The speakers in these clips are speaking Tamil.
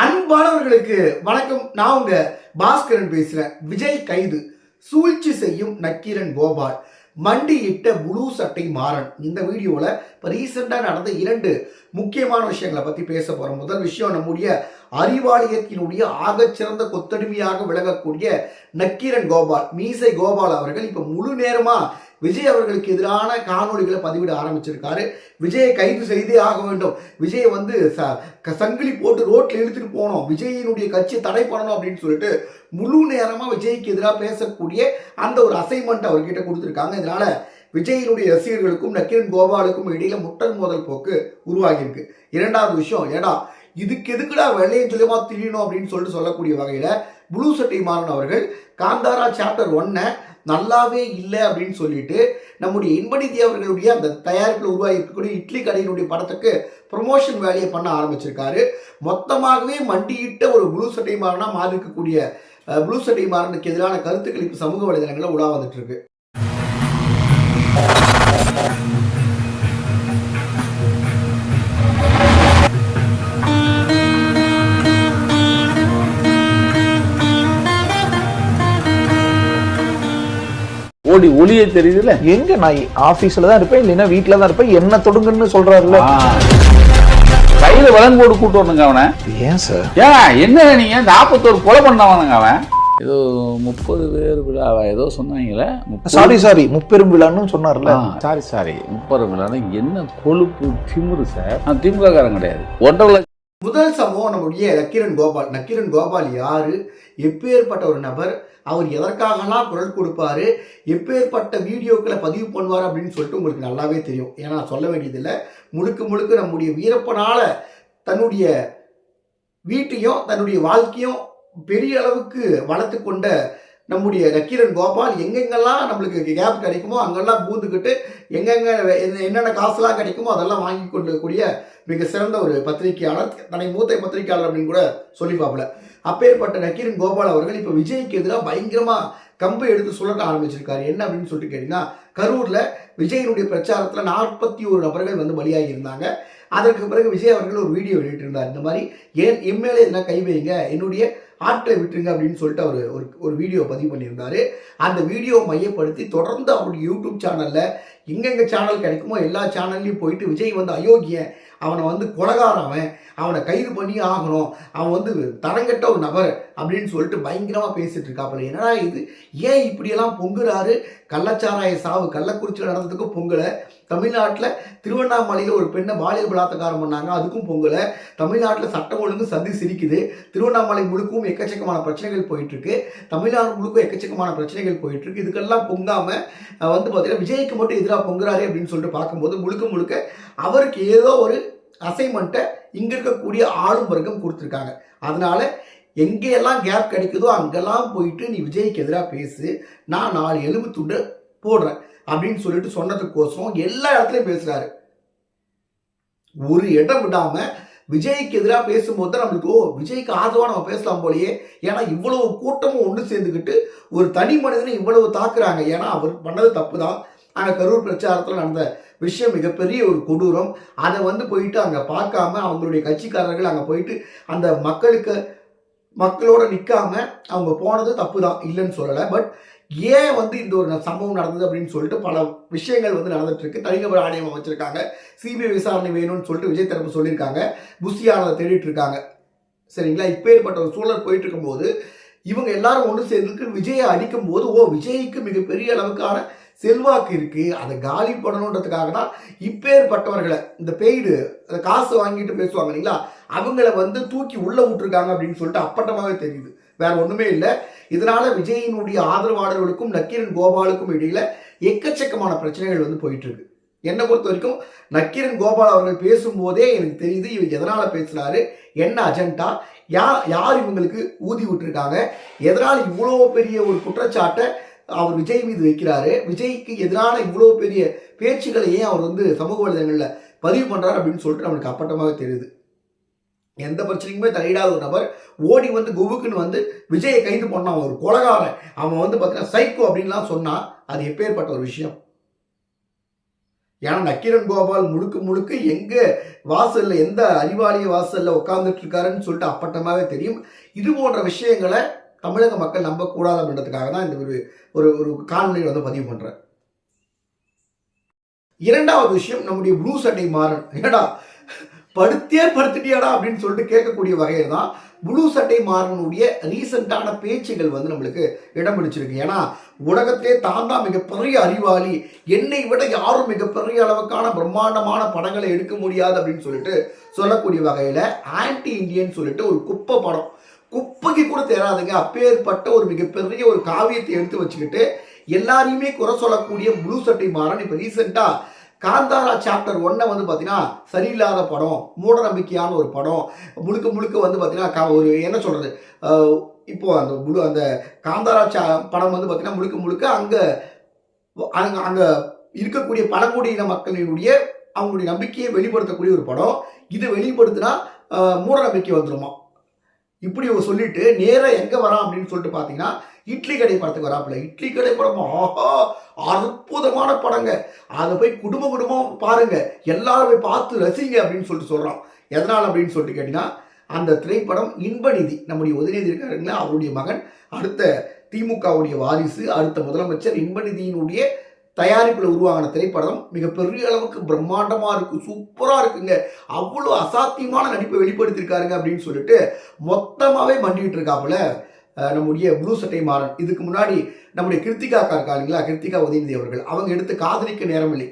அன்பானவர்களுக்கு வணக்கம். நான் உங்க பாஸ்கரன் பேசுறேன். விஜய் கைது. சூழ்ச்சி செய்யும் நக்கீரன் கோபால். மண்டியிட்ட புளூ சட்டை மாறன். இந்த வீடியோவில் இப்போ ரீசெண்டாக நடந்த இரண்டு முக்கியமான விஷயங்களை பற்றி பேச போகிறோம் முதல் விஷயம் நம்முடைய அறிவாலயத்தினுடைய ஆகச்சிறந்த கொத்தடிமையாக விளங்கக்கூடிய நக்கீரன் கோபால். மீசை கோபால் அவர்கள் இப்போ முழு நேரமாக விஜய் அவர்களுக்கு எதிரான காணொளிகளை பதிவிட ஆரம்பிச்சிருக்காரு. விஜயை கைது செய்தே ஆக வேண்டும். விஜயை வந்து ச க- சங்கிலி போட்டு ரோட்டில் இழுத்துட்டு போனோம் விஜயினுடைய கட்சியை தடை பண்ணணும் அப்படின்னு சொல்லிட்டு முழு நேரமாக விஜய்க்கு எதிராக பேசக்கூடிய அந்த ஒரு அசைன்மெண்ட் அவர்கிட்ட கொடுத்துருக்காங்க. இதனால விஜயினுடைய ரசிகர்களுக்கும் நக்கீரன் கோபாலுக்கும் இடையில முட்டல் மோதல் போக்கு உருவாகியிருக்கு. இரண்டாவது விஷயம் ஏடா இதுக்கு எதுக்குடா வெள்ளையும் சொல்லியமா திரியணும் அப்படின்னு சொல்லிட்டு சொல்லக்கூடிய வகையில ப்ளூ சட்டை மாறன் அவர்கள் காந்தாரா சாப்டர் ஒன்னை நல்லாவே இல்லை அப்படின்னு சொல்லிட்டு நம்முடைய இன்பநிதி அவர்களுடைய அந்த தயாரிப்பில் உருவாகி இருக்கக்கூடிய இட்லி கடையினுடைய படத்துக்கு ப்ரொமோஷன் வேலையை பண்ண ஆரம்பிச்சிருக்காரு. மொத்தமாகவே மண்டியிட்ட ஒரு ப்ளூ சட்டை மாறனா மாறி இருக்கக்கூடிய ப்ளூ சட்டை மாறனுக்கு எதிரான கருத்துக்கள் இப்போ சமூக வலைதளங்களில் உலா வந்துட்டு இருக்கு. ஓடி ஒளியே தெரியுதுல. எங்க நான் ஆபீஸ்ல தான் இருப்பேன் இல்லைன்னா வீட்ல தான் இருப்பேன். என்ன தொடுங்கன்னு சொல்றாருல்ல. கையில விலங்கோடு கூட்டு வரணுங்க அவனை. ஏன் சார் ஏன் என்ன நீங்க நாற்பத்தோரு கொலை பண்ணவனுங்க அவன்? ஏதோ முப்பது பேர் விழாவா ஏதோ சொன்னாங்களே சாரி சாரி முப்பெரும் விழான்னு சொன்னார்ல. சாரி சாரி முப்பது விழா என்ன கொழுப்பு திமுரு சார் நான் திமுக காரன் கிடையாது. ஒன்றரை லட்சம் முதல் சம்பவம் நம்முடைய நக்கீரன் கோபால். நக்கீரன் கோபால் யாரு? எப்பேற்பட்ட ஒரு நபர்? அவர் எதற்காகலாம் குரல் கொடுப்பாரு எப்பேற்பட்ட வீடியோக்களை பதிவு பண்ணுவார் அப்படின்னு சொல்லிட்டு உங்களுக்கு நல்லாவே தெரியும். ஏன்னா சொல்ல வேண்டியதில்லை முழுக்க முழுக்க நம்முடைய வீரப்பனால் தன்னுடைய வீட்டையும் தன்னுடைய வாழ்க்கையும் பெரிய அளவுக்கு வளர்த்து கொண்ட நம்முடைய நக்கீரன் கோபால் எங்கெங்கெல்லாம் நம்மளுக்கு கேப் கிடைக்குமோ அங்கெல்லாம் பூந்துக்கிட்டு எங்கெங்க என்னென்ன காசுலாம் கிடைக்குமோ அதெல்லாம் வாங்கி கொள்ளக்கூடிய மிக சிறந்த ஒரு பத்திரிகையாளர் தன்னை மூத்த பத்திரிகையாளர் அப்படின்னு கூட சொல்லி பார்ப்பல. அப்பேற்பட்ட நக்கீரன் கோபால் அவர்கள் இப்போ விஜய்க்கு எதிராக பயங்கரமா கம்பு எடுத்து சுழட்ட ஆரம்பிச்சிருக்காரு. என்ன அப்படின்னு சொல்லிட்டு கேட்டீங்கன்னா கரூர்ல விஜயனுடைய பிரச்சாரத்துல நாற்பத்தி ஒரு நபர்கள் வந்து பலியாகி இருந்தாங்க. அதற்கு பிறகு விஜய் அவர்கள் ஒரு வீடியோ வெளியிட்டிருந்தார். இந்த மாதிரி ஏன் எம்எல்ஏ எதனா கை வைங்க என்னுடைய ஆட்களை விட்டுருங்க அப்படின்னு சொல்லிட்டு அவர் ஒரு ஒரு வீடியோ பதிவு பண்ணியிருந்தாரு. அந்த வீடியோவை மையப்படுத்தி தொடர்ந்து அவருடைய யூடியூப் சேனலில் எங்கெங்க சேனல் கிடைக்குமோ எல்லா சேனல்லையும் போயிட்டு விஜய் வந்து அயோக்கியன் அவனை வந்து கொலகாரவன் அவன் அவனை கைது பண்ணி ஆகணும் அவன் வந்து தரங்கட்ட ஒரு நபர் அப்படின்னு சொல்லிட்டு பயங்கரமாக பேசிட்டு இருக்காப்புல. என்னடா இது? ஏன் இப்படியெல்லாம் பொங்குறாரு? கள்ளச்சாராய சாவு கள்ளக்குறிச்சியில் நடந்ததுக்கும் பொங்கலை. தமிழ்நாட்டில் திருவண்ணாமலையில் ஒரு பெண்ணை பாலியல் பலாத்காரம் பண்ணாங்க. அதுக்கும் பொங்கலை. தமிழ்நாட்டில் சட்டம் ஒழுங்கு சந்தி சிரிக்குது. திருவண்ணாமலை முழுக்கும் எக்கச்சக்கமான பிரச்சனைகள் போயிட்டுருக்கு. தமிழ்நாடு முழுக்கும் எக்கச்சக்கமான பிரச்சனைகள் போயிட்டுருக்கு. இதுக்கெல்லாம் பொங்காமல் வந்து பார்த்தீங்கன்னா விஜய்க்கு மட்டும் எதிராக பொங்குறாரு அப்படின்னு சொல்லிட்டு பார்க்கும்போது முழுக்க முழுக்க அவருக்கு ஏதோ ஒரு அசைன்மெண்ட்டை இங்கே இருக்கக்கூடிய ஆளும் வர்க்கம் கொடுத்துருக்காங்க. அதனால் எங்கேயெல்லாம் கேப் கிடைக்குதோ அங்கெல்லாம் போயிட்டு நீ விஜய்க்கு எதிராக பேசு. நான் நாலு எலும்பு துண்டு போடுறேன். அப்படின்னு சொல்லிட்டு சொன்னதுக்கோசரம் எல்லா இடத்துலையும் பேசுறாரு. ஒரு இடம் விடாம விஜய்க்கு எதிராக பேசும்போது தான் நம்மளுக்கு ஓ விஜய்க்கு ஆதரவாக நம்ம பேசலாம் போலயே. ஏன்னா இவ்வளவு கூட்டமும் ஒன்று சேர்ந்துக்கிட்டு ஒரு தனி மனிதனை இவ்வளவு தாக்குறாங்க. ஏன்னா அவர் பண்ணது தப்பு தான் அங்கே கரூர் பிரச்சாரத்தில் நடந்த விஷயம் மிகப்பெரிய ஒரு கொடூரம். அதை வந்து போயிட்டு அங்கே பார்க்காம அவங்களுடைய கட்சிக்காரர்கள் அங்கே போயிட்டு அந்த மக்களுக்கு மக்களோட நிற்காம அவங்க போனது தப்பு தான் இல்லைன்னு சொல்லலை. பட் ஏன் வந்து இந்த ஒரு சம்பவம் நடந்தது அப்படின்னு சொல்லிட்டு பல விஷயங்கள் வந்து நடந்துட்டு இருக்கு தனிநபர் ஆணையம் அமைச்சிருக்காங்க. சிபிஐ விசாரணை வேணும்னு சொல்லிட்டு விஜய் தரப்பு சொல்லியிருக்காங்க. புஷியானதை தேடிட்டு இருக்காங்க. சரிங்களா? இப்பேற்பட்ட ஒரு சூழல் போயிட்டு இருக்கும்போது இவங்க எல்லாரும் ஒன்று சேர்ந்துருக்கு விஜயை அடிக்கும் போது ஓ விஜய்க்கு மிகப்பெரிய அளவுக்கான செல்வாக்கு இருக்கு. அதை காலி பண்ணணுன்றதுக்காக தான் இப்பேற்பட்டவர்களை இந்த பெய்டு அந்த காசு வாங்கிட்டு பேசுவாங்க இல்லைங்களா? அவங்கள வந்து தூக்கி உள்ள விட்டுருக்காங்க அப்படின்னு சொல்லிட்டு அப்பட்டமாகவே தெரியுது. வேற ஒண்ணுமே இல்லை. இதனால விஜயினுடைய ஆதரவாளர்களுக்கும் நக்கீரன் கோபாலுக்கும் இடையில எக்கச்சக்கமான பிரச்சனைகள் வந்து போயிட்டு இருக்கு. என்னை பொறுத்த வரைக்கும் நக்கீரன் கோபால் அவர்கள் பேசும்போதே எனக்கு தெரியுது இவர் எதனால பேசுறாரு என்ன அஜெண்டா யார் யார் இவங்களுக்கு ஊதி விட்டுருக்காங்க எதனால் இவ்வளோ பெரிய ஒரு குற்றச்சாட்டை அவர் விஜய் மீது வைக்கிறாரு விஜய்க்கு எதிரான இவ்வளோ பெரிய பேச்சுக்களை ஏன் அவர் வந்து சமூக வலைதளங்களில் பதிவு பண்ணுறாரு அப்படின்னு சொல்லிட்டு நம்மளுக்கு அப்பட்டமாக தெரியுது. எந்த பிரச்சனைக்குமே தலையிடாத ஒரு நபர். ஓடி வந்து குவுக்குன்னு வந்து விஜயை கைது பண்ணான் அவன் ஒரு கொலகாரன். அவன் வந்து பார்த்தீங்கன்னா சைக்கோ அப்படின்லாம் சொன்னால் அது எப்பேற்பட்ட ஒரு விஷயம்? ஏன்னா நக்கீரன் கோபால் முழுக்க முழுக்க எங்கே வாசலில் எந்த அறிவாளிய வாசல்ல உட்காந்துட்ருக்காருன்னு சொல்லிட்டு அப்பட்டமாகவே தெரியும். இது போன்ற விஷயங்களை தமிழக மக்கள் நம்பக்கூடாது அப்படின்றதுக்காக தான் இந்த ஒரு ஒரு ஒரு காணொலியை வந்து பதிவு பண்ணுறேன் இரண்டாவது விஷயம் நம்முடைய ப்ளூ சட்டை மாறன். ஏடா படுத்தே படுத்துட்டியாடா அப்படின்னு சொல்லிட்டு கேட்கக்கூடிய வகையில் தான் புளு சட்டை மாறனுடைய ரீசெண்டான பேச்சுகள் வந்து நம்மளுக்கு இடம் பிடிச்சிருக்கு. ஏன்னா உலகத்திலே தான் தான் மிகப்பெரிய அறிவாளி என்னை விட யாரும் மிகப்பெரிய அளவுக்கான பிரம்மாண்டமான படங்களை எடுக்க முடியாது அப்படின்னு சொல்லிட்டு சொல்லக்கூடிய வகையில் ஆன்டி இந்தியன் சொல்லிட்டு ஒரு குப்பை படம். குப்பைக்கு கூட தேராதுங்க. அப்பேற்பட்ட ஒரு மிகப்பெரிய ஒரு காவியத்தை எடுத்து வச்சுக்கிட்டு எல்லாரையுமே குறை சொல்லக்கூடிய ப்ளூ சட்டை மாறன் இப்போ ரீசெண்டாக காந்தாரா சாப்டர் ஒன்னை வந்து பார்த்தீங்கன்னா சரியில்லாத படம் மூட நம்பிக்கையான ஒரு படம் முழுக்க முழுக்க வந்து பார்த்தீங்கன்னா கா- ஒரு என்ன சொல்கிறது இப்போது அந்த முழு அந்த காந்தாரா சா படம் வந்து பார்த்தீங்கன்னா முழுக்க முழுக்க அங்கே அங்கே அங்கே இருக்கக்கூடிய பழங்குடியின மக்களினுடைய அவங்களுடைய நம்பிக்கையை வெளிப்படுத்தக்கூடிய ஒரு படம். இதை வெளிப்படுத்தினா மூட நம்பிக்கை வந்துருமா? இப்படி சொல்லிட்டு நேராக எங்கே வரான் அப்படின்னு சொல்லிட்டு பார்த்தீங்கன்னா இட்லி கடை படத்துக்கு வராப்புல இட்லி கடை படம் ஆஹா அற்புதமான படங்க. அதை போய் குடும்ப குடும்பம் பாருங்க. எல்லாரும் போய் பார்த்து ரசிங்க அப்படின்னு சொல்லிட்டு சொல்கிறான் எதனால் அப்படின்னு சொல்லிட்டு கேட்டீங்கன்னா அந்த திரைப்படம் இன்பநிதி நம்முடைய உதயநிதி இருக்காருங்களா அவருடைய மகன் அடுத்த திமுகவுடைய வாரிசு அடுத்த முதலமைச்சர் இன்பநிதியினுடைய தயாரிப்பில் உருவாகின திரைப்படம் மிகப்பெரிய அளவுக்கு பிரம்மாண்டமாக இருக்கு சூப்பராக இருக்குங்க. அவ்வளோ அசாத்தியமான நடிப்பை வெளிப்படுத்தியிருக்காருங்க அப்படின்னு சொல்லிட்டு மொத்தமாகவே மண்டிகிட்டு இருக்காப்புல. நம்முடைய ப்ளூ சட்டை மாறன். இதுக்கு முன்னாடி நம்முடைய கிருத்திகா அக்கா இருக்கா இல்லைங்களா? கிருத்திகா உதயநிதி அவர்கள். அவங்க எடுத்து காதலிக்க நேரமில்லை.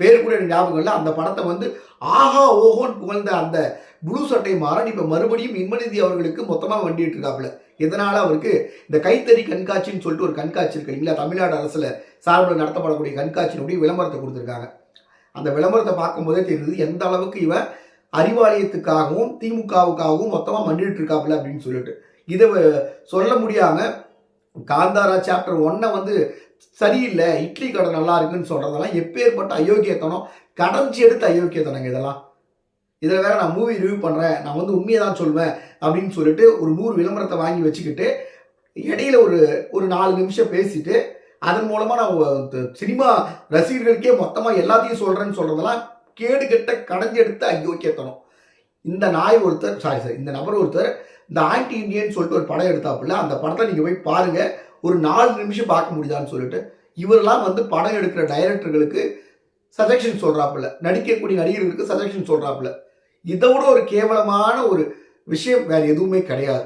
பேர் கூட ஞாபகம் இல்லை. அந்த படத்தை வந்து ஆஹா ஓஹோன்னு புகழ்ந்த அந்த ப்ளூ சட்டை மாறன் இப்போ மறுபடியும் இன்பநிதி அவர்களுக்கு மொத்தமாக வண்டிட்டு இருக்காப்புல. இதனால் அவருக்கு இந்த கைத்தறி கண்காட்சின்னு சொல்லிட்டு ஒரு கண்காட்சி இருக்கு இல்லைங்களா? தமிழ்நாடு அரசில் சார்பில் நடத்தப்படக்கூடிய கண்காட்சியினுடைய விளம்பரத்தை கொடுத்துருக்காங்க. அந்த விளம்பரத்தை பார்க்கும்போதே தெரியுது எந்த அளவுக்கு இவன் அறிவாலயத்துக்காகவும் திமுகவுக்காகவும் மொத்தமாக மண்டிட்டு இருக்காப்புல அப்படின்னு சொல்லிட்டு. இதை சொல்ல முடியாமல் காந்தாரா சாப்டர் ஒன்னை வந்து சரியில்லை இட்லி கடை நல்லா இருக்குன்னு சொல்கிறதெல்லாம் எப்பேற்பட்ட அயோக்கியத்தனம் கடைஞ்சி எடுத்த அயோக்கியத்தனங்க இதெல்லாம். இதில் வேற நான் மூவி ரிவ்யூ பண்ணுறேன் நான் வந்து உண்மையை தான் சொல்வேன் அப்படின்னு சொல்லிட்டு ஒரு நூறு விளம்பரத்தை வாங்கி வச்சுக்கிட்டு இடையில ஒரு ஒரு நாலு நிமிஷம் பேசிட்டு அதன் மூலமாக நான் சினிமா ரசிகர்களுக்கே மொத்தமாக எல்லாத்தையும் சொல்கிறேன்னு சொல்கிறதெல்லாம் கேடு கெட்ட கடைஞ்சி எடுத்து அயோக்கியத்தனம். இந்த நாய் ஒருத்தர் சாரி சார் இந்த நபர் ஒருத்தர் இந்த ஆன்டி இந்தியன் சொல்லிட்டு ஒரு படம் எடுத்தாப்புல அந்த படத்தை நீங்கள் போய் பாருங்கள் ஒரு நாலு நிமிஷம் பார்க்க முடியுதான்னு சொல்லிட்டு. இவரெல்லாம் வந்து படம் எடுக்கிற டைரக்டர்களுக்கு சஜஷன் சொல்கிறாப்புல நடிக்கக்கூடிய நடிகர்களுக்கு சஜஷன் சொல்கிறாப்புல இதை விட ஒரு கேவலமான ஒரு விஷயம் வேற எதுவுமே கிடையாது.